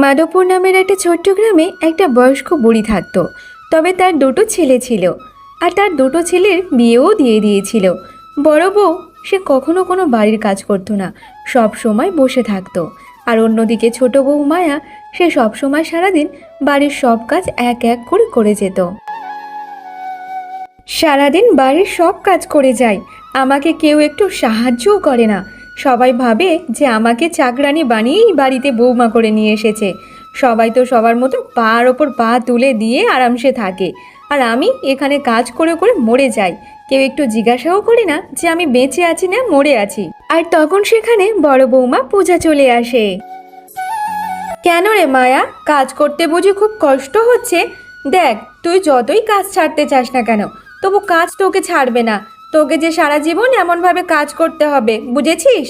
মাধবপুর নামের একটা ছোট্ট গ্রামে একটা বয়স্ক বুড়ি থাকতো। তবে তার দুটো ছেলে ছিল আর তার দুটো ছেলের বিয়েও দিয়ে দিয়েছিল। বড় বউ, সে কখনো কোনো বাড়ির কাজ করতো না, সব সময় বসে থাকতো। আর অন্যদিকে ছোট বউ মায়া, সে সব সময় সারাদিন বাড়ির সব কাজ এক এক করে করে যেত। সারাদিন বাড়ির সব কাজ করে যায়, আমাকে কেউ একটু সাহায্যও করে না। সবাই ভাবে যে আমাকে চাকরানি বানিয়েই বাড়িতে বৌমা করে নিয়ে এসেছে। সবাই তো সবার মতো পার ওপর পা তুলে দিয়ে আরামসে থাকে। আর আমি এখানে কাজ করে করে মরে যাই। কেউ একটু জিজ্ঞাসাও করি না যে আমি বেঁচে আছি না মরে আছি। আর তখন সেখানে বড় বৌমা পূজা চলে আসে। কেন রে মায়া? কাজ করতে বুঝি খুব কষ্ট হচ্ছে। দেখ, তুই যতই কাজ ছাড়তে চাস না কেন, তবু কাজ তোকে ছাড়বে না। তোকে যে সারা জীবন এমনভাবে কাজ করতে হবে, বুঝেছিস?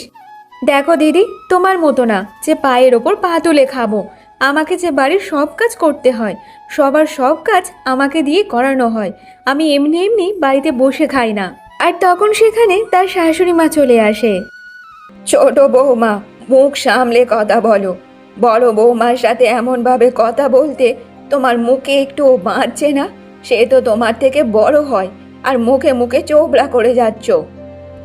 দেখো দিদি, তোমার মতো না, যে পায়ের ওপর পা তুলে খাব। আমাকে যে বাড়ির সব কাজ করতে হয়, সবার সব কাজ আমাকে দিয়ে করানো হয়। আমি এমনি এমনি বাড়িতে বসে খাই না। আর তখন সেখানে তার শাশুড়ি মা চলে আসে। ছোট বৌমা, মুখ সামলে কথা বলো। বড় বৌমার সাথে এমনভাবে কথা বলতে তোমার মুখে একটু বাঁচছে না? সে তো তোমার থেকে বড় হয়। আর মুখে মুখে চোবড়া করে যাচ্ছ।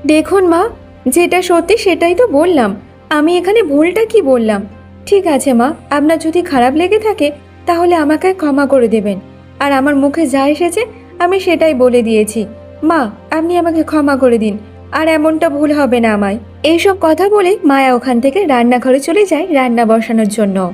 দেখুন মা, যেটা সত্যি সেটাই তো বললাম। আমি এখানে ভুলটা কি বললাম? ঠিক আছে মা, আপনার যদি খারাপ লেগে থাকে, তাহলে আমাকে ক্ষমা করে দেবেন। আর আমার মুখে যা এসেছে, আমি সেটাই বলে দিয়েছি। মা, আপনি আমাকে ক্ষমা করে দিন, আর এমনটা ভুল হবে না আমায়। এইসব কথা বলে মায়া ওখান থেকে রান্নাঘরে চলে যায় রান্না বসানোর জন্য।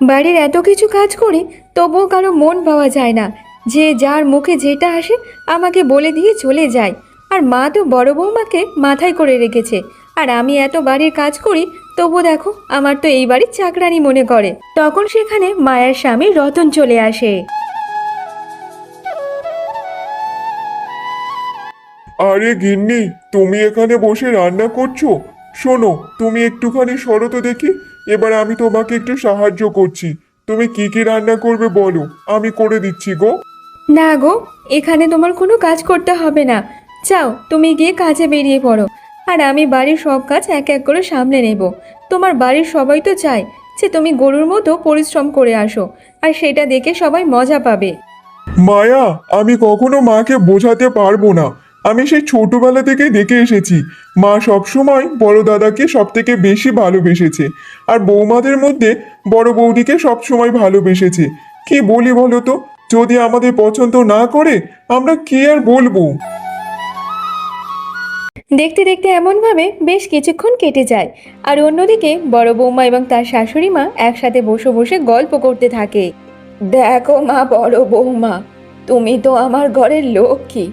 বাড়ির এত কিছু কাজ করি, তবুও কারও মন পাওয়া যায় না। যে যার মুখে যেটা আসে, আমাকে বলে দিয়ে চলে যায়। আর মা তো বড় বৌমাকে মাথায় করে রেখেছে। আর আমি এত বাড়ির কাজ করি তবু দেখো, আমার তো এই বাড়ির চাকরানি মনে করে। তখন সেখানে মায়ের স্বামী রতন চলে আসে। আরে গিন্নি, তুমি এখানে বসে রান্না করছ? শোনো, তুমি একটুখানি সরো তো দেখি এবার আমি তোমাকে একটু সাহায্য করছি। তুমি কি কি রান্না করবে বলো আমি করে দিচ্ছি গো। না গো এখানে তোমার কোনো কাজ করতে হবে না। যাও তুমি গিয়ে কাজে বেরিয়ে পড়ো। আর আমি বাড়ির সব কাজ এক এক করে সামলে নেব। তোমার বাড়ির সবাই তো চায় যে তুমি গরুর মতো পরিশ্রম করে আসো আর সেটা দেখে সবাই মজা পাবে। মায়া আমি কখনো মাকে বোঝাতে পারব না। আমি সেই ছোটবেলা থেকে দেখে এসেছি। মা সবসময় বড় দাদাকে সব থেকে বেশি ভালোবেসেছে। আর বৌমাদের মধ্যে বড় বৌদিকে সবসময় ভালোবেসেছে। কি বলি বলো তো? যদি আমাদের পছন্দ না করে, আমরা কি আর বলব? দেখতে দেখতে এমনভাবে বেশ কিছুক্ষণ কেটে যায়। আর অন্যদিকে বড় বৌমা এবং তার শাশুড়ি মা একসাথে বসে বসে গল্প করতে থাকে। দেখো মা বড় বৌমা, তুমি তো আমার ঘরের লক্ষ্মী।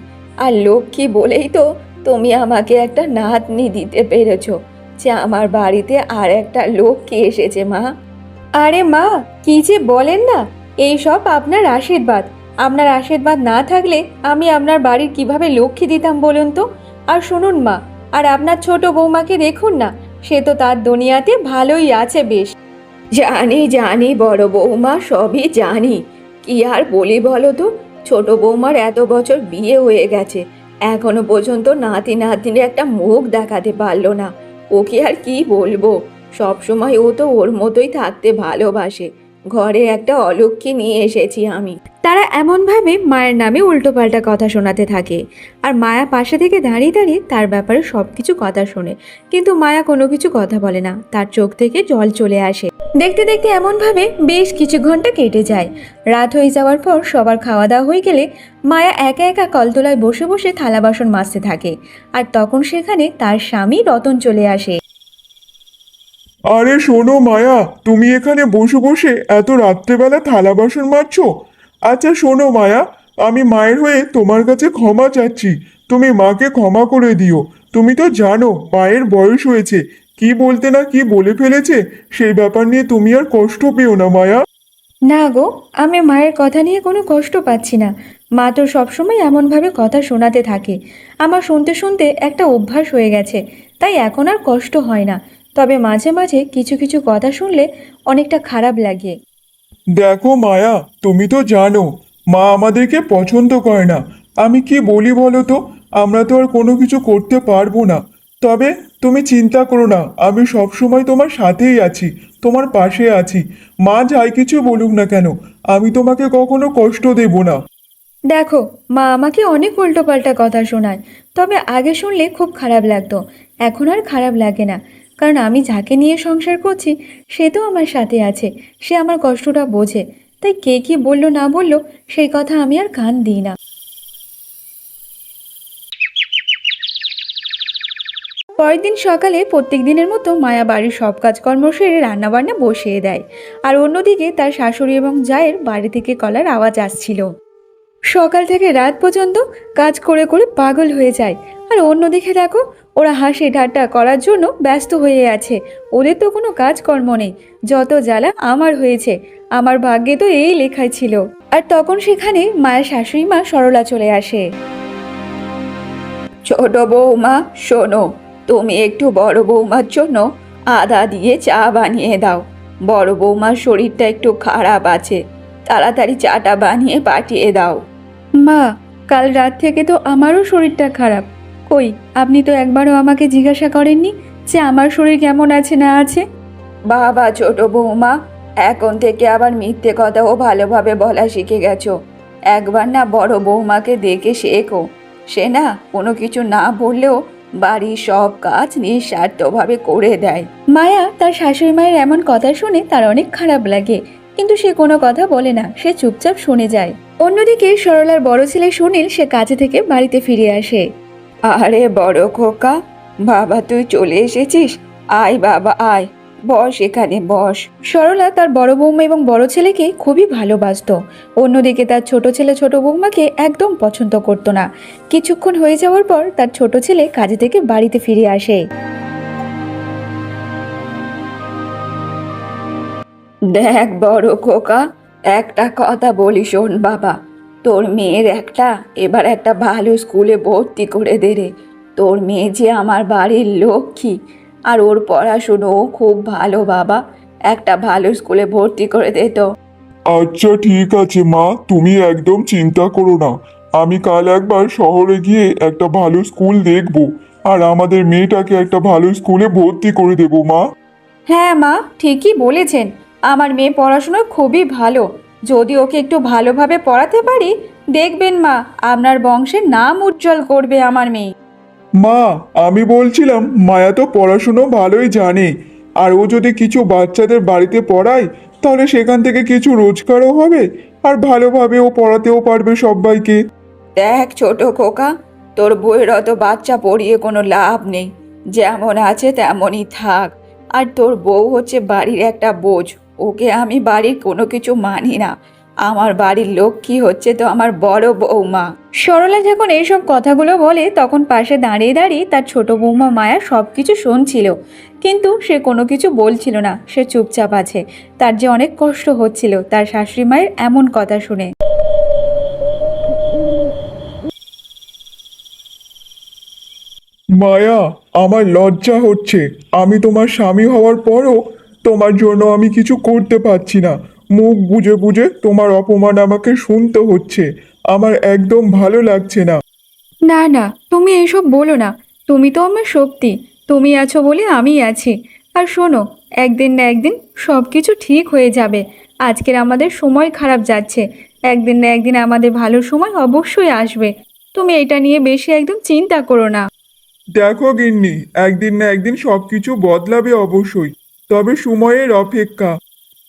আর লক্ষ্মী বলেই তো তুমি আমাকে একটা নাতনি দিতে পেরেছ, যে আমার বাড়িতে আর একটা লক্ষ্মী এসেছে, মা। আরে মা, কি যে বলেন না, এই সব আপনার আশীর্বাদ। আপনার আশীর্বাদ না থাকলে আমি আপনার বাড়ির কীভাবে লক্ষ্মী দিতাম বলুন তো? আর শুনুন মা, আর আপনার ছোট বৌমাকে দেখুন না, সে তো তার দুনিয়াতে ভালোই আছে বেশ। জানি জানি, বড় বৌমা, সবই জানি। কি আর বলি বলো তো? ছোট বৌমার এত বছর বিয়ে হয়ে গেছে। এখনও পর্যন্ত নাতি নাতনির একটা মুখ দেখাতে পারল না। ওকে আর কি বলব? সব সময় ও তো ওর মতোই থাকতে ভালোবাসে। ঘরে একটা অলক্ষী নিয়ে এসেছি আমি। তারা এমনভাবে মায়ের নামে উল্টোপাল্টা কথা শোনাতে থাকে। আর মায়া পাশে থেকে দাঁড়িয়ে দাঁড়িয়ে তার ব্যাপারে সব কিছু কথা শোনে। কিন্তু মায়া কোনো কিছু কথা বলে না। তার চোখ থেকে জল চলে আসে। দেখতে দেখতে এমনভাবে বেশ কিছু ঘণ্টা কেটে যায়। রাত হয়ে যাওয়ার পর সবার খাওয়া দাওয়া হয়ে গেলে মায়া একা একা কলতলায় বসে বসে থালা বাসন মাজতে থাকে। আর তখন সেখানে তার স্বামী রতন চলে আসে। আরে শোনো মায়া, তুমি এখানে বসে বসে এত রাত্রেবেলা থালা বাসন মাজছো। আচ্ছা শোনো মায়া, আমি মায়ের হয়ে তোমার কাছে ক্ষমা চাচ্ছি। তুমি মাকে ক্ষমা করে দিও। তুমি তো জানো মায়ের বয়স হয়েছে। কি বলতে না কি বলে ফেলেছে, সেই ব্যাপার নিয়ে তুমি আর কষ্ট পেও না মায়া। না গো, আমি মায়ের কথা নিয়ে কোনো কষ্ট পাচ্ছি না। মা তো সবসময় এমনভাবে কথা শোনাতে থাকে। আমার শুনতে শুনতে একটা অভ্যাস হয়ে গেছে, তাই এখন আর কষ্ট হয় না। তবে মাঝে মাঝে কিছু কিছু কথা শুনলে অনেকটা খারাপ লাগে। দেখো মায়া তুমি তো জানো মা আমাদেরকে পছন্দ করে না। আমি কি বলি বলো তো? আমরা তো আর কোনো কিছু করতে পারব না। তবে তুমি চিন্তা করো না আমি সব সময় তোমার সাথেই আছি তোমার পাশে আছি। মা যাই কিছু বলুক না কেন আমি তোমাকে কখনো কষ্ট দেব না। দেখো মা আমাকে অনেক উল্টোপাল্টা কথা শোনায় তবে আগে শুনলে খুব খারাপ লাগতো এখন আর খারাপ লাগে না। কারণ আমি যাকে নিয়ে সংসার করছি, সে তো আমার সাথে আছে, সে আমার কষ্টটা বোঝে। তাই কে কি বলল না বলল, সেই কথা আমি আর কান দিই না। পরের দিন সকালে প্রত্যেক দিনের মতো মায়া বাড়ির সব কাজকর্ম সেরে রান্নাবান্না বসিয়ে দেয়। আর অন্যদিকে তার শাশুড়ি এবং জায়ের বাড়ি থেকে কলার আওয়াজ আসছিল। সকাল থেকে রাত পর্যন্ত কাজ করে করে পাগল হয়ে যায়। আর অন্যদিকে দেখো ওরা হাসি ঠাট্টা করার জন্য ব্যস্ত হয়ে আছে। ওদের তো কোনো কাজকর্ম নেই। যত জ্বালা আমার হয়েছে, আমার ভাগ্যে তো এই লেখাই ছিল। আর তখন সেখানে মায়ের শাশুড়ি মা সরলা চলে আসে। ছোট বৌমা, শোনো, তুমি একটু বড় বৌমার জন্য আদা দিয়ে চা বানিয়ে দাও। বড় বৌমার শরীরটা একটু খারাপ আছে, তাড়াতাড়ি চাটা বানিয়ে পাঠিয়ে দাও। মা, কাল রাত থেকে তো আমারও শরীরটা খারাপ। কই আপনি তো একবারও আমাকে জিজ্ঞাসা করেননি যে আমার শরীর কেমন আছে না আছে? বাবা ছোট বৌমা এখন থেকে আবার মিথ্যে কথাও ভালোভাবে বলা শিখে গেছো। একবার না বড় বৌমাকে দেখে শেখো। সে না কোনো কিছু না বললেও বাড়ির সব কাজ নিঃস্বার্থভাবে করে দেয়। মায়া তার শাশুড়ি মায়ের এমন কথা শুনে তার অনেক খারাপ লাগে। কিন্তু সে কোনো কথা বলে না সে চুপচাপ শুনে যায়। অন্যদিকে সরলার বড় ছেলে সুনীল সে কাজে থেকে বাড়িতে ফিরে আসে। আরে বড় খোকা, বাবা তুই চলে এসেছিস? আয় বাবা, আয়। বস এখানে, বস। সরলা তার বড় বৌমা এবং বড় ছেলেকে খুবই ভালোবাসতো। অন্যদিকে তার ছোট ছেলে ছোট বৌমাকে একদম পছন্দ করতো না। কিছুক্ষণ হয়ে যাওয়ার পর তার ছোট ছেলে কাজে থেকে বাড়িতে ফিরে আসে। দেখ বড় খোকা, একটা কথা বলি শোন বাবা। তোর মেয়ের একটা এবার একটা ভালো স্কুলে ভর্তি করে দে রে। তোর মেয়ে যে আমার বাড়ির লক্ষ্মী আর ওর পড়াশুনোও খুব ভালো বাবা। একটা ভালো স্কুলে ভর্তি করে দে তো। আচ্ছা ঠিক আছে মা তুমি একদম চিন্তা করো না। আমি কাল একবার শহরে গিয়ে একটা ভালো স্কুল দেখব আর আমাদের মেয়েটাকে একটা ভালো স্কুলে ভর্তি করে দেবো মা। হ্যাঁ মা ঠিকই বলেছেন। আমার মেয়ে পড়াশোনা খুবই ভালো যদি ওকে একটু ভালোভাবে পড়াতে পারি দেখবেন মা আপনার বংশের নাম উজ্জ্বল করবে আমার মেয়ে। মা আমি বলছিলাম মায়া তো পড়াশুনো ভালোই জানে। আর ও যদি কিছু বাচ্চাদের বাড়িতে পড়ায় তাহলে সেখান থেকে কিছু রোজগারও হবে আর ভালোভাবে ও পড়াতেও পারবে সবাইকে। দেখ ছোট খোকা তোর বইয়ের অত বাচ্চা পড়িয়ে কোনো লাভ নেই। যেমন আছে তেমনই থাক। আর তোর বউ হচ্ছে বাড়ির একটা বোঝ। ওকে আমি বাড়ির কোনো কিছু মানি না। আমার বাড়ির লক্ষ্মী হচ্ছে তো আমার বড় বৌমা। সরলা যখন এইসব কথাগুলো বলে, তখন পাশে দাঁড়িয়ে দাঁড়িয়ে তার ছোট বৌমা মায়া সব কিছু শুনছিল। কিন্তু সে কোনো কিছু বলছিল না, সে চুপচাপ আছে। তার যে অনেক কষ্ট হচ্ছিল, তার শাশুড়ি মায়ের এমন কথা শুনে। মায়া, আমার লজ্জা হচ্ছে। আমি তোমার স্বামী হওয়ার পরও তোমার জন্য আমি কিছু করতে পারছি না। মুখ বুঝে বুঝে তোমার অপমান আমাকে শুনতে হচ্ছে। আমার একদম ভালো লাগছে না। না না তুমি এসব বলো না। তুমি তো আমার শক্তি। তুমি আছো বলে আমি আছি। আর শোনো একদিন না একদিন সব কিছু ঠিক হয়ে যাবে। আজকের আমাদের সময় খারাপ যাচ্ছে। একদিন না একদিন আমাদের ভালো সময় অবশ্যই আসবে। তুমি এটা নিয়ে বেশি একদম চিন্তা করো না। দেখো গিন্নি একদিন না একদিন সব কিছু বদলাবে অবশ্যই। তবে সময়ের অপেক্ষা।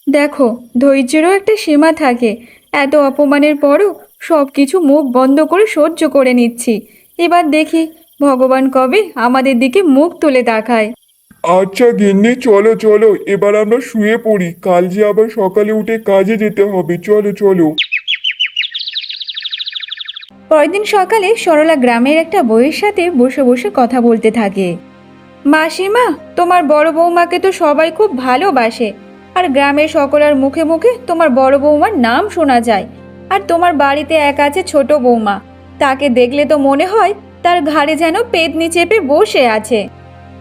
দেখো ধৈর্যেরও একটা সীমা থাকে। এত অপমানের পরও সব কিছু মুখ বন্ধ করে সহ্য করে নিচ্ছি। এবার দেখি ভগবান কবে আমাদের দিকে মুখ তুলে তাকায়। আচ্ছা গিন্নি চলো চলো এবার আমরা শুয়ে পড়ি। কাল যে আবার সকালে উঠে কাজে যেতে হবে। চলো চলো। পরের দিন সকালে সরলা গ্রামের একটা বইয়ের সাথে বসে বসে কথা বলতে থাকে। মাসিমা, তোমার বড় বৌমাকে তো সবাই খুব ভালোবাসে। আর গ্রামের সকলের মুখে মুখে তোমার বড় বৌমার নাম শোনা যায়। আর তোমার বাড়িতে এক আছে ছোট বৌমা। তাকে দেখলে তো মনে হয় তার ঘাড়ে যেন পেতনি চেপে বসে আছে।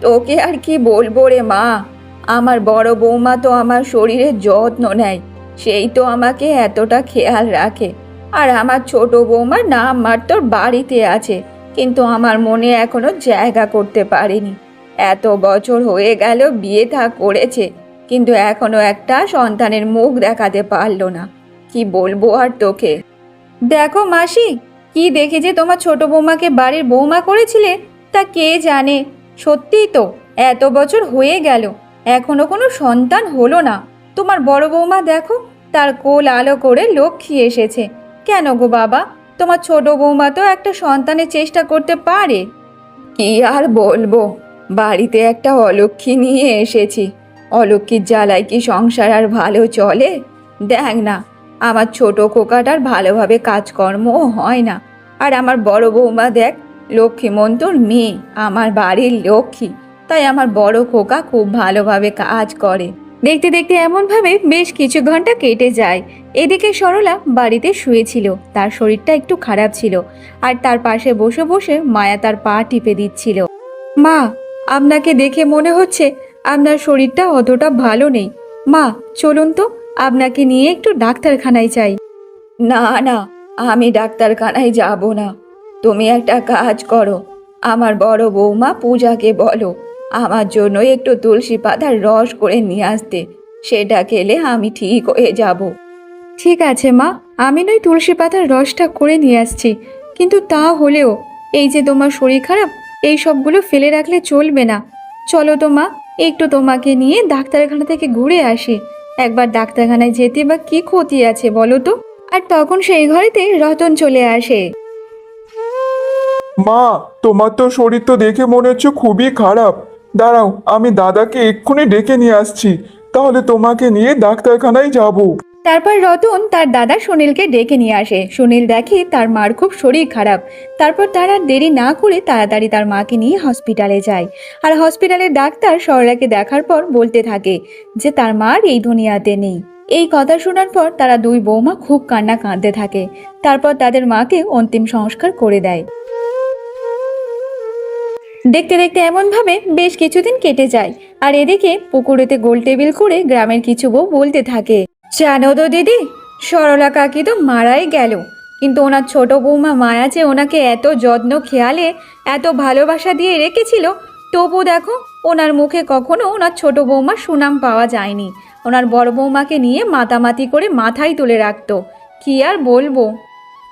তোকে আর কি বলব রে মা? আমার বড় বৌমা তো আমার শরীরের যত্ন নেয়। সেই তো আমাকে এতটা খেয়াল রাখে। আর আমার ছোট বৌমার নাম মার তোর বাড়িতে আছে। কিন্তু আমার মনে এখনও জায়গা করতে পারেনি। এত বছর হয়ে গেল বিয়ে থা করেছে, কিন্তু এখনও একটা সন্তানের মুখ দেখাতে পারল না। কি বলব আর তোকে? দেখো মাসি, কি দেখে যে তোমার ছোট বৌমাকে বাড়ির বৌমা করেছিলে, তা কে জানে? সত্যিই তো, এত বছর হয়ে গেল, এখনও কোনো সন্তান হলো না। তোমার বড় বৌমা দেখো, তার কোল আলো করে লক্ষ্মী এসেছে। কেন গো বাবা? তোমার ছোট বৌমা তো একটা সন্তানের চেষ্টা করতে পারে। কি আর বলব? বাড়িতে একটা অলক্ষী নিয়ে এসেছি। অলক্ষীর জ্বালায় কি সংসার আর ভালো চলে? দেখ না, আমার ছোট খোকাটার ভালোভাবে কাজকর্মও হয় না। আর আমার বড় বৌমা দেখ, লক্ষ্মীমন্তর মেয়ে, আমার বাড়ির লক্ষ্মী। তাই আমার বড় খোকা খুব ভালোভাবে কাজ করে। দেখতে দেখতে এমনভাবে বেশ কিছু ঘণ্টা কেটে যায়। এদিকে সরলা বাড়িতে শুয়েছিল, তার শরীরটা একটু খারাপ ছিল। আর তার পাশে বসে বসে মায়া তার পা টিপে দিচ্ছিল। মা আপনাকে দেখে মনে হচ্ছে আপনার শরীরটা অতটা ভালো নেই। মা, চলুন তো, আপনাকে নিয়ে একটু ডাক্তারখানায় চাই না না, আমি ডাক্তারখানায় যাব না। তুমি একটা কাজ করো। আমার বড় বৌমা পূজাকে বলো, আমার জন্য একটু তুলসী পাতার রস করে নিয়ে আসতে। সেটা খেলে আমি ঠিক হয়ে যাব। ঠিক আছে, মা, আমি নয় তুলসী পাতার রসটা করে নিয়ে আসছি। কিন্তু তা হলেও, এই যে তোমার শরীর খারাপ এই সবগুলো ফেলে রাখলে চলবে না। চলো তো মা, একটু তোমাকে নিয়ে ডাক্তারখানা থেকে ঘুরে আসি। একবার ডাক্তারখানায় যেতে বা কি ক্ষতি আছে বলো তো? আর তখন সেই ঘরেতে রতন চলে আসে। মা, তোমার তো শরীর তো দেখে মনে হচ্ছে খুবই খারাপ। দাঁড়াও, আমি দাদাকে এক্ষুনি ডেকে নিয়ে আসছি। তাহলে তোমাকে নিয়ে ডাক্তারখানায় যাব। তারপর রতন তার দাদা সুনীলকে ডেকে নিয়ে আসে। সুনীল দেখে তার মার খুব শরীর খারাপ। তারপর তারা দেরি না করে তাড়াতাড়ি তার মাকে নিয়ে হসপিটালে যায়। আর হসপিটালের ডাক্তার সরলাকে দেখার পর বলতে থাকে যে তার মার এই দুনিয়াতে নেই। এই কথা শোনার পর তারা দুই বৌমা খুব কান্না কাঁদতে থাকে। তারপর তাদের মাকে অন্তিম সংস্কার করে দেয়। দেখতে দেখতে এমনভাবে বেশ কিছুদিন কেটে যায়। আর এদিকে পুকুরেতে গোল টেবিল করে গ্রামের কিছু বউ বলতে থাকে। জানো তো দিদি, সরলা কাকি তো মারাই গেল। কিন্তু ওনার ছোট বৌমা মায়া যে ওনাকে এত যত্ন, খেয়ালে, এত ভালোবাসা দিয়ে রেখেছিল, তবু দেখো, ওনার মুখে কখনো ওনার ছোট বৌমার সুনাম পাওয়া যায়নি। ওনার বড় বৌমাকে নিয়ে মাতামাতি করে মাথায় তুলে রাখতো। কি আর বলব?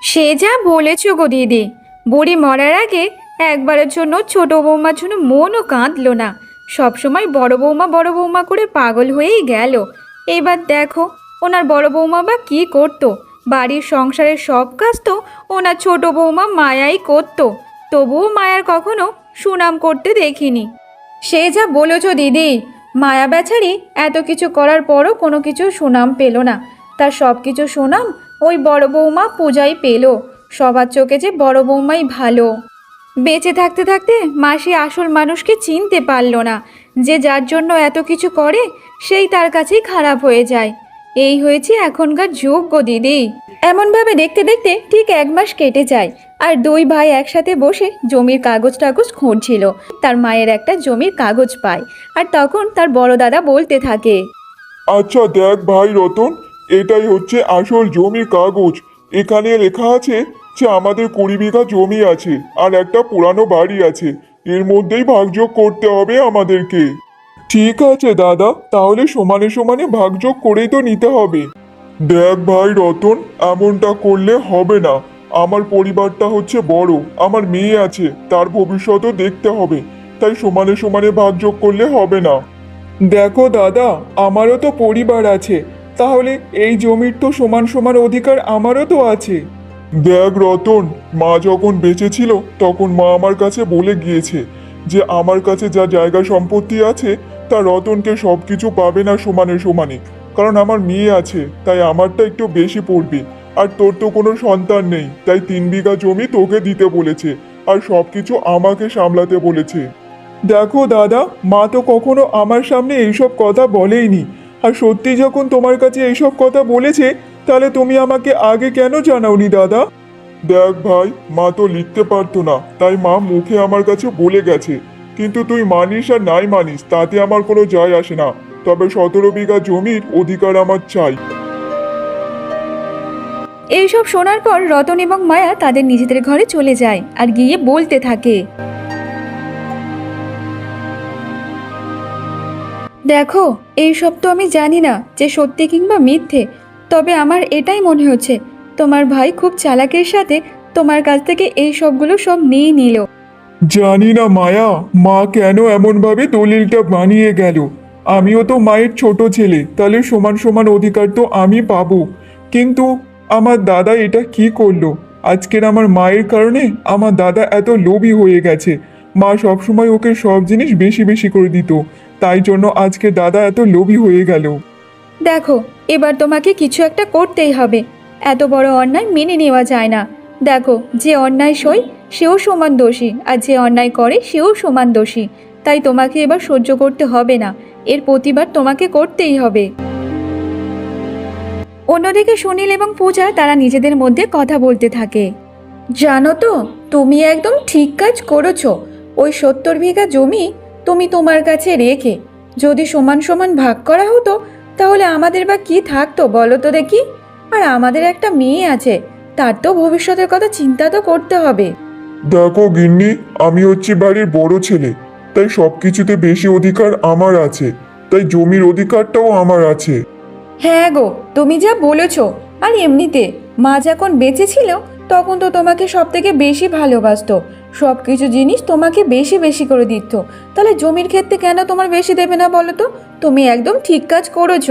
সে যা বলেছ গো দিদি, বুড়ি মরার আগে একবারের জন্য ছোট বৌমার জন্য মনও কাঁদলো না। সবসময় বড় বৌমা বড় বৌমা করে পাগল হয়েই গেল। এবার দেখো ওনার বড় বৌমা বা কী করতো? বাড়ির সংসারের সব কাজ তো ওনার ছোট বৌমা মায়াই করতো। তবুও মায়ার কখনো সুনাম করতে দেখিনি। সে যা বলেছ দিদি, মায়া বেচারি এত কিছু করার পরও কোনো কিছু সুনাম পেল না। তার সব কিছু সুনাম ওই বড় বৌমা পূজাই পেল। সবার চোখে যে বড় বৌমাই ভালো। বেঁচে থাকতে থাকতে মাসি আসল মানুষকে চিনতে পারল না। যে যার জন্য এত কিছু করে, সেই তার কাছেই খারাপ হয়ে যায়। এই হয়েছে এখনকার যোগ্য দিদি। এমনভাবে দেখতে দেখতে ঠিক এক মাস কেটে যায়, আর দুই ভাই একসাথে বসে জমির কাগজ টাগজ খুঁড়ছিল। তার মায়ের একটা জমির কাগজ পায়, আর তখন তার বড় দাদা বলতে থাকে আচ্ছা দেখ ভাই রতন, এটাই হচ্ছে আসল জমির কাগজ। এখানে লেখা আছে যে আমাদের কুড়ি বিঘা জমি আছে, আর একটা পুরানো বাড়ি আছে। এর মধ্যেই ভাগযোগ করতে হবে আমাদেরকে। ঠিক আছে, দাদা। তাহলে সমানে সমানে ভাগযোগ করেই তো নিতে হবে। দেখ ভাই রতন, এমনটা করলে হবে না। আমার পরিবারটা হচ্ছে বড়, আমার মেয়ে আছে, তার ভবিষ্যতও দেখতে হবে। তাই সমানে সমানে ভাগযোগ করলে হবে না। দেখো দাদা, আমারও তো পরিবার আছে। তাহলে এই জমির তো সমান সমান অধিকার আমারও তো আছে। দেখ রতন, মা যখন বেঁচে ছিল তখন মা আমার কাছে বলে গিয়েছে যে, আমার কাছে যা জায়গা সম্পত্তি আছে তা রতনকে সব কিছু পাবে না সমানে সমানে। কারণ আমার মেয়ে আছে, তাই আমারটা একটু বেশি পড়বে। আর তোর তো কোনো সন্তান নেই, তাই তিন বিঘা জমি তোকে দিতে বলেছে, আর সব কিছু আমাকে সামলাতে বলেছে। দেখো দাদা, মা তো কখনো আমার সামনে এইসব কথা বলেইনি। আর সত্যি যখন তোমার কাছে এইসব কথা বলেছে, তাহলে তুমি আমাকে আগে কেন জানাওনি দাদা? দেখ ভাই, মা তো লিখতে পারতো না, তাই মা মুখে আমার কাছে বলে গেছে। কিন্তু তুই মানিস আর নাই মানিস, তাতে আমার কোনো যায় আসে না। তবে সতেরো বিঘা জমির অধিকার আমার চাই। এইসব শোনার পর রতন এবং মায়া তাদের নিজেদের ঘরে চলে যায় আর গিয়ে বলতে থাকে। দেখো এই সব তো আমি জানি না যে সত্যি কিংবা মিথ্যে, তবে আমার এটাই মনে হচ্ছে, তোমার ভাই খুব চালাকের সাথে তোমার কাছ থেকে এই সবগুলো সব নিয়ে নিল। জানি না মায়া, মা কেন এমনভাবে দলিলটা বানিয়ে গেল। আমিও তো মায়ের ছোট ছেলে, তাহলে সমান সমান অধিকার তো আমি পাবো। কিন্তু আমার দাদা এটা কি করল? আজকের আমার মায়ের কারণে আমার দাদা এত লোভী হয়ে গেছে। মা সবসময় ওকে সব জিনিস বেশি বেশি করে দিত। তাই জন্য আজকে দাদা এত লোভী হয়ে গেল। দেখো, এবার তোমাকে কিছু একটা করতেই হবে। এত বড় অন্যায় মেনে নেওয়া যায় না। দেখো, যে অন্যায় সই, সেও সমান দোষী, আর যে অন্যায় করে, সেও সমান দোষী। তাই তোমাকে এবার সহ্য করতে হবে না। এর প্রতিবাদ তোমাকে করতেই হবে। অন্যদিকে সুনীল এবং পূজা তারা নিজেদের মধ্যে কথা বলতে থাকে। জানো তো, তুমি একদম ঠিক কাজ করেছ। ওই সত্তর বিঘা জমি তুমি তোমার কাছে রেখে, যদি সমান সমান ভাগ করা হতো, তাহলে আমাদের বা কি থাকতো বলো তো দেখি? আর আমাদের একটা মেয়ে আছে তার তো ভবিষ্যতের কথা চিন্তা তো করতে হবে। দেখো গিন্নি আমি হচ্ছি বাড়ির বড় ছেলে তাই সব কিছুতে বেশি অধিকার আমার আছে তাই জমির অধিকারটাও আমার আছে। হ্যাঁ গো তুমি যা বলেছ আর এমনিতে মা যখন বেঁচে ছিল তখন তো তোমাকে সব থেকে বেশি ভালোবাসতো। সব কিছু জিনিস তোমাকে বেশি বেশি করে দিত। তাহলে জমির ক্ষেত্রে কেন তোমার বেশি দেবে না বলো তো? তুমি একদম ঠিক কাজ করেছ।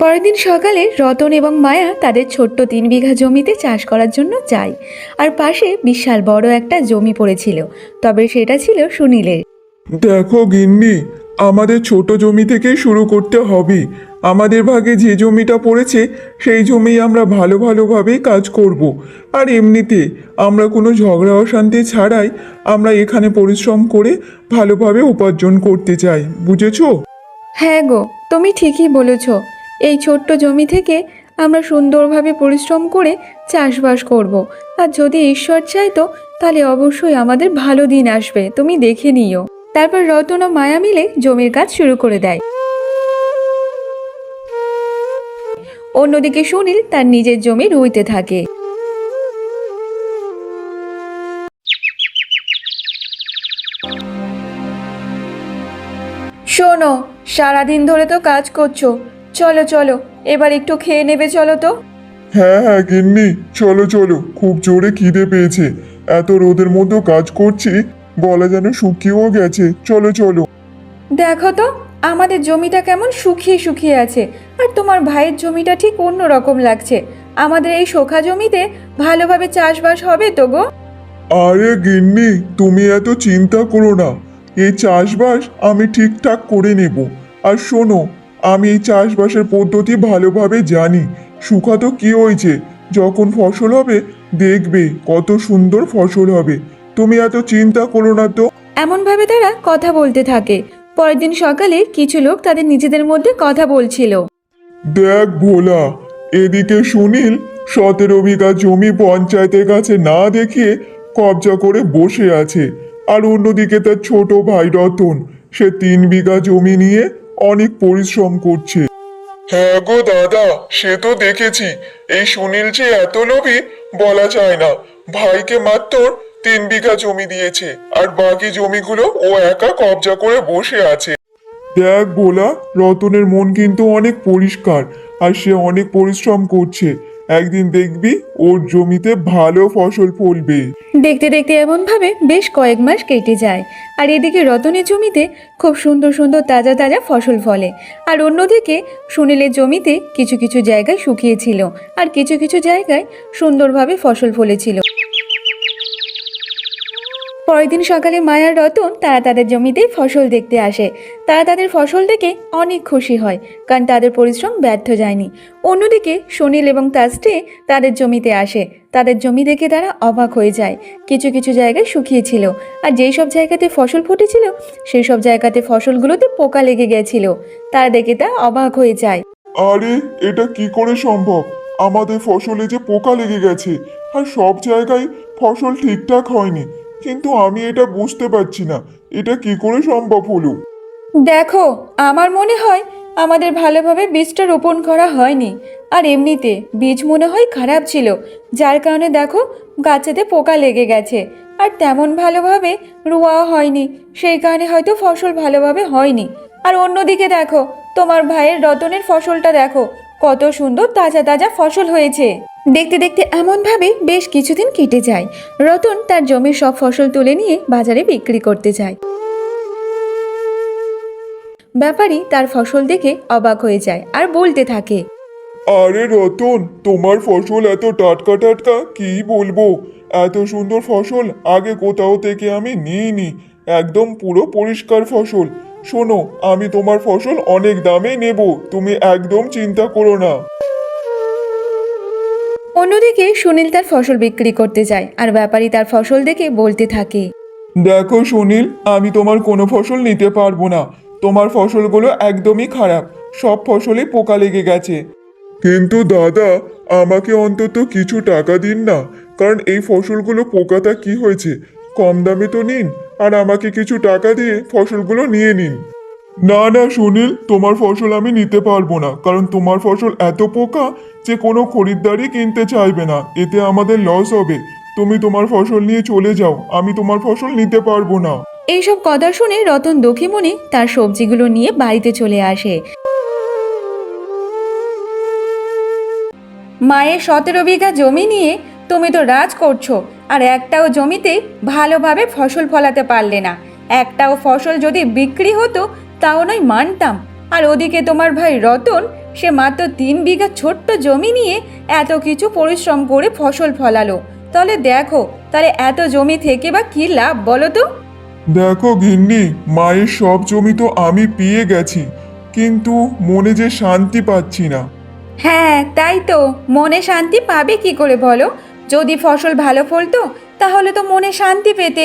পরের দিন সকালে রতন এবং মায়া তাদের ছোট্ট তিন বিঘা জমিতে চাষ করার জন্য যায়। আর পাশে বিশাল বড় একটা জমি পড়েছিল তবে সেটা ছিল সুনীলের। দেখো গিন্নি আমাদের ছোট জমি থেকে শুরু করতে হবে। আমাদের ভাগে যে জমিটা পড়েছে সেই জমি আমরা ভালো ভালোভাবেই কাজ করব। আর এমনিতে আমরা কোনো ঝগড়া অশান্তি ছাড়াই আমরা এখানে পরিশ্রম করে ভালোভাবে উপার্জন করতে চাই বুঝেছ? হ্যাঁ গো তুমি ঠিকই বলেছ। এই ছোট্ট জমি থেকে আমরা সুন্দরভাবে পরিশ্রম করে চাষবাস করব। আর যদি ঈশ্বর চাইতো, তাহলে অবশ্যই আমাদের ভালো দিন আসবে, তুমি দেখে নিও। তারপর রতন ও মায়া মিলে জমির কাজ শুরু করে দেয়। অন্যদিকে সুনীল তার নিজের জমি রুইতে থাকে। শোনো, সারাদিন ধরে তো কাজ করছ। চলো চলো এবার একটু খেয়ে নেবে চলো তো। হ্যাঁ হ্যাঁ গিন্নি চলো চলো খুব জোরে খিদে পেয়েছে। এত রোদের মধ্যেও কাজ করছি গলা যেন শুকিয়েও গেছে। চলো চলো। দেখো তো আমাদের জমিটা কেমন শুকিয়ে শুকিয়ে আছে আর তোমার ভাইয়ের জমিটা ঠিক অন্য রকম লাগছে। আমাদের এই শোখা জমিতে ভালোভাবে চাষবাস হবে তো গো? আরে গিন্নি তুমি এত চিন্তা করো না। এই চাষবাস আমি ঠিকঠাক করে নেব। আর শোনো আমি এই চাষবাসের পদ্ধতি ভালোভাবে জানি শুকা তো কি হয়েছে যখন ফসল হবে দেখবে কত সুন্দর ফসল হবে। তুমি এত চিন্তা করো না তো। এমনভাবে তারা কথা বলতে থাকে। পরের দিন সকালে কিছু লোক তাদের নিজেদের মধ্যে কথা বলছিল। দেখ ভোলা এদিকে সুনীল সতেরো বিঘা জমি পঞ্চায়েতের কাছে না দেখিয়ে কবজা করে বসে আছে। আর অন্যদিকে তার ছোট ভাই রতন সে তিন বিঘা জমি নিয়ে অনেক পরিশ্রম করছে। হ্যাঁ গো দাদা সে তো দেখেছি। এই সুনীল যে এত লোভী বলা যায় না। ভাইকে মাত্র তিন বিঘা জমি দিয়েছে আর বাকি জমিগুলো ও একা কবজা করে বসে আছে। দেখ বোলা রতনের মন কিন্তু অনেক পরিষ্কার আর সে অনেক পরিশ্রম করছে। একদিন দেখবি ওর জমিতে ভালো ফসল ফলবে। দেখতে দেখতে এমন ভাবে বেশ কয়েক মাস কেটে যায়। আর এদিকে রতনের জমিতে খুব সুন্দর সুন্দর তাজা তাজা ফসল ফলে। আর অন্যদিকে সুনীলের জমিতে কিছু কিছু জায়গায় শুকিয়েছিল। আর কিছু কিছু জায়গায় সুন্দরভাবে ফসল ফলেছিল। পরের দিন সকালে মায়ার রতন তারা তাদের জমিতে ফসল দেখতে আসে। তারা তাদের ফসল দেখে অনেক খুশি হয়, কারণ তাদের পরিশ্রম ব্যর্থ যায়নি। অন্যদিকে সুনীল এবং স্ত্রী তাদের জমিতে আসে। তাদের জমি দেখে তারা অবাক হয়ে যায়। কিছু কিছু জায়গায় শুকিয়েছিল আর যেই সব জায়গাতে ফসল ফুটেছিল, সেই সব জায়গাতে ফসলগুলোতে পোকা লেগে গেছিল। তারা দেখে তা অবাক হয়ে যায়। আরে, এটা কি করে সম্ভব? আমাদের ফসলে যে পোকা লেগে গেছে, আর সব জায়গায় ফসল ঠিকঠাক হয়নি। কিন্তু আমি এটা বুঝতে পারছি না। এটা কি করে সম্ভব হলো? দেখো, আমার মনে হয় আমাদের ভালোভাবে বীজটা রোপণ করা হয়নি। আর এমনিতে বীজ মনে হয় খারাপ ছিল। যার কারণে দেখো, গাছেতে পোকা লেগে গেছে। আর তেমন ভালোভাবে রোয়া হয়নি। সেই কারণে হয়তো ফসল ভালোভাবে হয়নি। আর অন্যদিকে দেখো, তোমার ভাইয়ের রতনের ফসলটা দেখো। কত সুন্দর তাজা তাজা ফসল হয়েছে। দেখতে দেখতে এমনভাবে বেশ কিছুদিন কেটে যায়। রতন তার জমির সব ফসল তুলে নিয়ে বাজারে বিক্রি করতে যায়। ব্যাপারী তার ফসল দেখে অবাক হয়ে যায় আর বলতে থাকে, আরে রতন, তোমার ফসল এত টাটকা টাটকা, কি বলব? এত সুন্দর ফসল আগে কোথাও থেকে আমি নিইনি। একদম পুরো পরিষ্কার ফসল। শোনো আমি তোমার ফসল অনেক দামে নেব তুমি একদম চিন্তা করো না। অন্যদিকে সুনীল তার ফসল বিক্রি করতে যায় আর ব্যাপারী তার ফসল দেখে বলতে থাকে দেখো সুনীল আমি তোমার কোনো ফসল নিতে পারব না তোমার ফসলগুলো একদমই খারাপ সব ফসলে পোকা লেগে গেছে। কিন্তু দাদা আমাকে অন্তত কিছু টাকা দিন না কারণ এই ফসলগুলো পোকাটা কি হয়েছে কম দামে তো নিন আর আমাকে কিছু টাকা দিয়ে ফসলগুলো নিয়ে নিন। না না, সুনীল, তোমার ফসল আমি নিতে পারব না, কারণ তোমার ফসল এত পোকা যে কোনো খরিদ্দারই কিনতে চাইবে না। এতে আমাদের লস হবে। তুমি তোমার ফসল নিয়ে চলে যাও, আমি তোমার ফসল নিতে পারব না। এইসব কথা শুনে রতন মনে তার সবজিগুলো নিয়ে বাড়িতে চলে আসে। মায়ের সতেরো বিঘা জমি নিয়ে তুমি তো রাজ করছ আর একটাও জমিতে ভালোভাবে ফসল ফলাতে পারলে না। একটাও ফসল যদি বিক্রি হতো তাও নয় মানতাম। আর ওদিকে তোমার ভাই রতন সে মাত্র তিন বিঘা ছোট্ট জমি নিয়ে এত কিছু পরিশ্রম করে ফসল ফলালো। তাহলে দেখো তাহলে এত জমি থেকে বা কি লাভ বলো তো? দেখো গিন্নি মায়ের সব জমি তো আমি পেয়ে গেছি কিন্তু মনে যে শান্তি পাচ্ছি না। হ্যাঁ তাই তো। মনে শান্তি পাবে কি করে বলো? যদি ফসল ভালো ফলতো, তাহলে তো মনে শান্তি পেতে।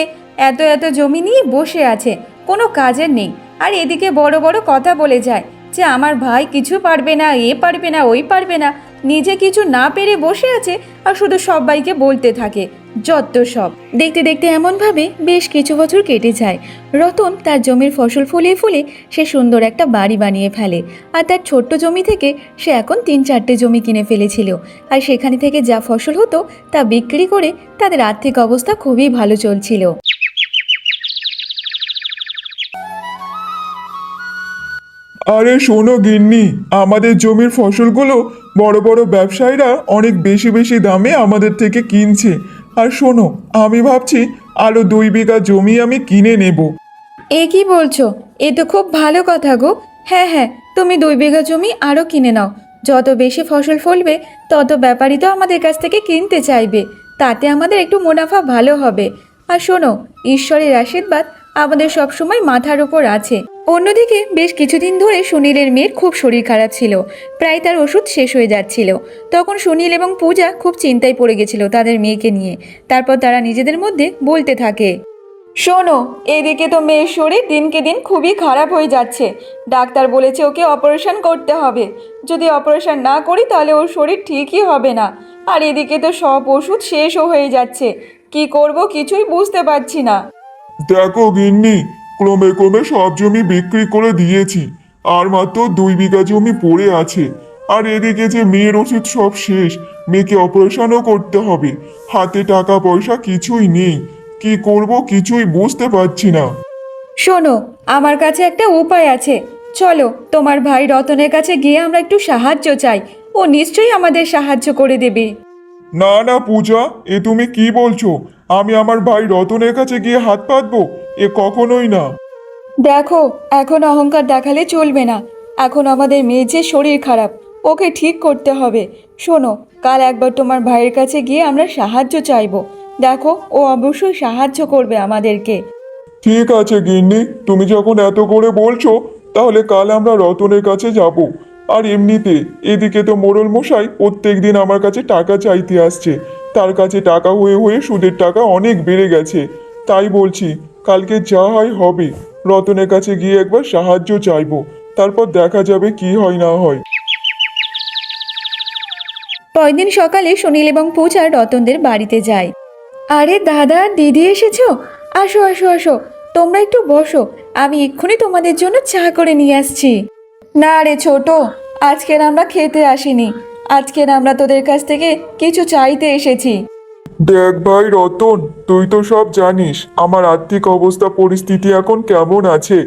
এত এত জমি নিয়ে বসে আছে, কোনো কাজের নেই। আর এদিকে বড় বড় কথা বলে যায় যে, আমার ভাই কিছু পারবে না, এ পারবে না, ওই পারবে না। নিজে কিছু না পেরে বসে আছে আর শুধু সবাইকে বলতে থাকে, যত সব। দেখতে দেখতে এমনভাবে বেশ কিছু বছর কেটে যায়। রতন তার জমির ফসল ফুলিয়ে ফুলে সে সুন্দর একটা বাড়ি বানিয়ে ফেলে আর তার ছোট্ট জমি থেকে সে এখন তিন চারটে জমি কিনে ফেলেছিল। আর সেখানে থেকে যা ফসল হতো তা বিক্রি করে তাদের আর্থিক অবস্থা খুবই ভালো চলছিল। আরে শোনো গিন্নি, আমাদের জমির ফসলগুলো বড় বড় ব্যবসায়ীরা অনেক বেশি বেশি দামে আমাদের থেকে কিনছে। আর শোনো, আমি ভাবছি আরও দুই বিঘা জমি আমি কিনে নেব। এ কি বলছো? এ তো খুব ভালো কথা গো। হ্যাঁ হ্যাঁ তুমি দুই বিঘা জমি আরও কিনে নাও। যত বেশি ফসল ফলবে, তত ব্যাপারী তো আমাদের কাছ থেকে কিনতে চাইবে। তাতে আমাদের একটু মুনাফা ভালো হবে। আর শোনো, ঈশ্বরের আশীর্বাদ আমাদের সবসময় মাথার উপর আছে। অন্যদিকে বেশ কিছুদিন ধরে সুনীলের মেয়ের খুব শরীর খারাপ ছিল। প্রায় তার ওষুধ শেষ হয়ে যাচ্ছিল। তখন সুনীল এবং পূজা খুব চিন্তায় পড়ে গেছিল তাদের মেয়েকে নিয়ে। তারপর তারা নিজেদের মধ্যে বলতে থাকে, শোনো, এদিকে তো মেয়ের শরীর দিনকে দিন খুবই খারাপ হয়ে যাচ্ছে। ডাক্তার বলেছে ওকে অপারেশন করতে হবে। যদি অপারেশন না করি তাহলে ওর শরীর ঠিকই হবে না। আর এদিকে তো সব ওষুধ শেষও হয়ে যাচ্ছে। কি করব কিছুই বুঝতে পারছি না। দেখো গিন্নি ক্রমে ক্রমে সব জমি বিক্রি করে দিয়েছি। আর মাত্র দুই বিঘা জমি পড়ে আছে। আর এদিকে যে মেয়ের ওষুধ সব শেষ মেয়েকে অপারেশনও করতে হবে। হাতে টাকা পয়সা কিছুই নেই। কি করব কিছুই বুঝতে পারছি না। শোনো আমার কাছে একটা উপায় আছে। চলো তোমার ভাই রতনের কাছে গিয়ে আমরা একটু সাহায্য চাই। ও নিশ্চয়ই আমাদের সাহায্য করে দেবে। না না পূজা এ তুমি কি বলছো? আমি আমার ভাই রতনের কাছে গিয়ে হাত পাতবো এ কখনোই না। দেখো এখন অহংকার দেখালে চলবে না। এখন আমাদের মেয়ের যে শরীর খারাপ ওকে ঠিক করতে হবে। শোনো কাল একবার তোমার ভাইয়ের কাছে গিয়ে আমরা সাহায্য চাইব। দেখো ও অবশ্যই সাহায্য করবে আমাদেরকে। ঠিক আছে গিন্নি তুমি যখন এত করে বলছো তাহলে কাল আমরা রতনের কাছে যাব। আর এমনিতে এদিকে তো মোড়ল মশাই প্রত্যেক দিন আমার কাছে টাকা চাইতে আসছে। তার কাছে টাকা হয়ে হয়ে সুদের টাকা অনেক বেড়ে গেছে। তাই বলছি, কালকে যা হয় হবে। রতনের কাছে গিয়ে একবার সাহায্য চাইব। তারপর দেখা যাবে কি হয় না হয়। পরদিন সকালে সুনীল এবং পূজা রতনদের বাড়িতে যায়। আরে দাদা, দিদি এসেছ? আসো আসো আসো। তোমরা একটু বসো। আমি এক্ষুনি তোমাদের জন্য চা করে নিয়ে আসছি। না রে ছোট, আজকের আমরা খেতে আসিনি। আজকের আমরা তোদের কাছ থেকে কিছু চাইতে এসেছি। দেখ ভাই রতন, তুই তো সব জানিস, আমার আর্থিক অবস্থা, পরিস্থিতি এখন কেমন আছে।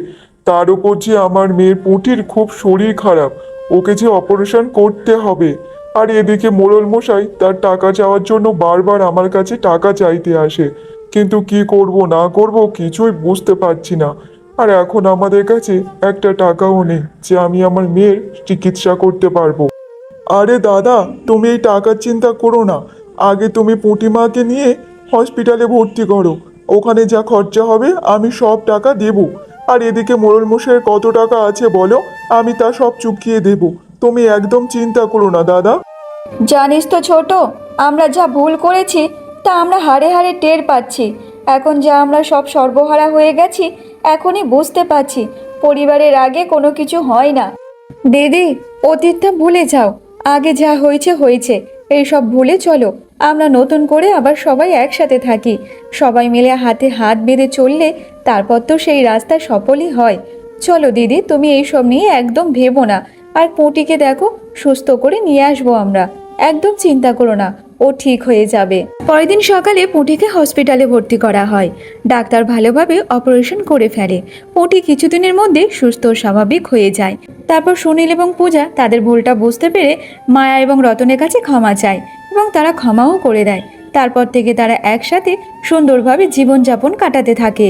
তার উপর যে আমার মেয়ের পুঁটির খুব শরীর খারাপ, ওকে যে অপারেশন করতে হবে। আর এদিকে মোড়ল মশাই, তার টাকা চাওয়ার জন্য বারবার আমার কাছে টাকা চাইতে আসে। কিন্তু কি করব, না করব কিছুই বুঝতে পারছি না। আর এখন আমাদের কাছে একটা টাকাও নেই, যে আমি আমার মেয়ের চিকিৎসা করতে পারব। আরে দাদা তুমি এই টাকার চিন্তা করো না। আগে তুমি পুঁটিমাকে নিয়ে হসপিটালে ভর্তি করো। ওখানে যা খরচা হবে আমি সব টাকা দেব। আর এদিকে মোড়ল মশাইয়ের কত টাকা আছে বলো? আমি তা সব চুকিয়ে দেব। তুমি একদম চিন্তা করো না দাদা। জানিস তো ছোট আমরা যা ভুল করেছি তা আমরা হাড়ে হাড়ে টের পাচ্ছি। এখন যা আমরা সব সর্বহারা হয়ে গেছি এখনই বুঝতে পারছি পরিবারের আগে কোনো কিছু হয় না। দিদি অতীতটা ভুলে যাও। আগে যা হয়েছে হয়েছে। এইসব ভুলে চলো। আমরা নতুন করে আবার সবাই একসাথে থাকি। সবাই মিলে হাতে হাত বেঁধে চললে তারপর তো সেই রাস্তা সফলই হয়। চলো দিদি, তুমি এইসব নিয়ে একদম ভেবো না। আর পুঁটিকে দেখো, সুস্থ করে নিয়ে আসব আমরা। একদম চিন্তা করো না, ও ঠিক হয়ে যাবে। পরের দিন সকালে পুঁটিকে হসপিটালে ভর্তি করা হয়। ডাক্তার ভালোভাবে অপারেশন করে ফেলে। পুঁটি কিছুদিনের মধ্যে সুস্থ ও স্বাভাবিক হয়ে যায়। তারপর সুনীল এবং পূজা তাদের ভুলটা বুঝতে পেরে মায়া এবং রতনের কাছে ক্ষমা চায় এবং তারা ক্ষমাও করে দেয়। তারপর থেকে তারা একসাথে সুন্দরভাবে জীবনযাপন কাটাতে থাকে।